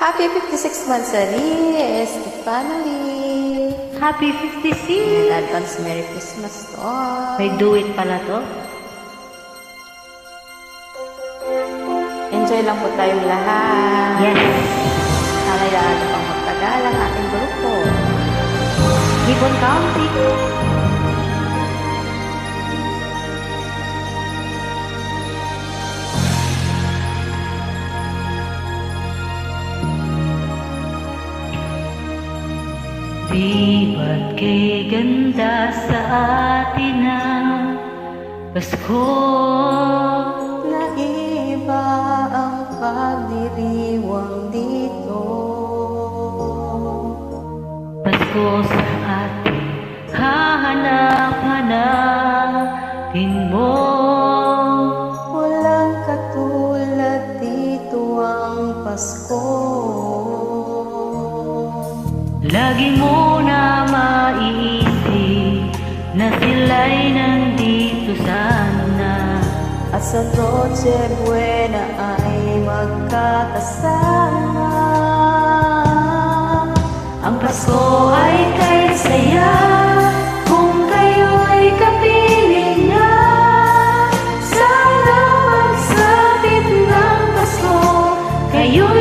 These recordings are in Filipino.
Happy 56th monthsary, SK family. Happy 56! Advance Merry Christmas to all. May do it pala to. Enjoy lang po tayong lahat. Yes. Sana lalo pang magtagal ang ating grupo. Keep on counting. Di ba't kay ganda sa atin ang Pasko? Naiba ang pagdiriwang dito. Pasko sa atin, hahanap-hanapin mo. Walang katulad dito ang Pasko. Lagi mo na maiisip na sila'y nandito sana. At sa Noche Buena ay magkakasama. Ang Pasko ay kay saya kung kayo'y kapiling niya. Sana magsapit ng Pasko, kayo'y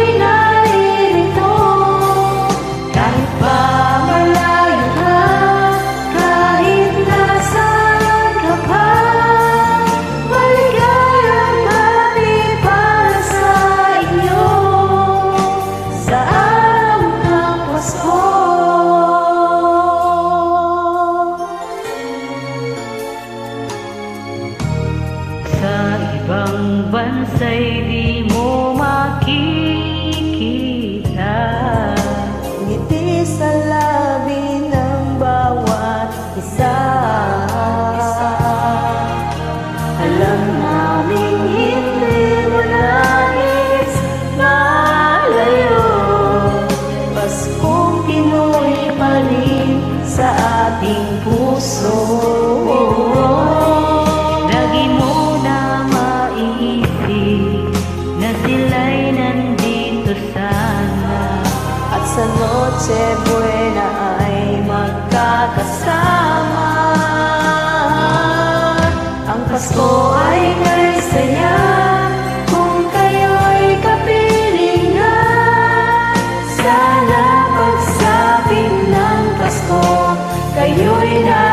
ibang bansa'y di mo Sa noche buena ay magkakasama. Ang Pasko ay may saya Kung kayo'y kapiling na. Sana pagsapit ng Pasko Kayo'y na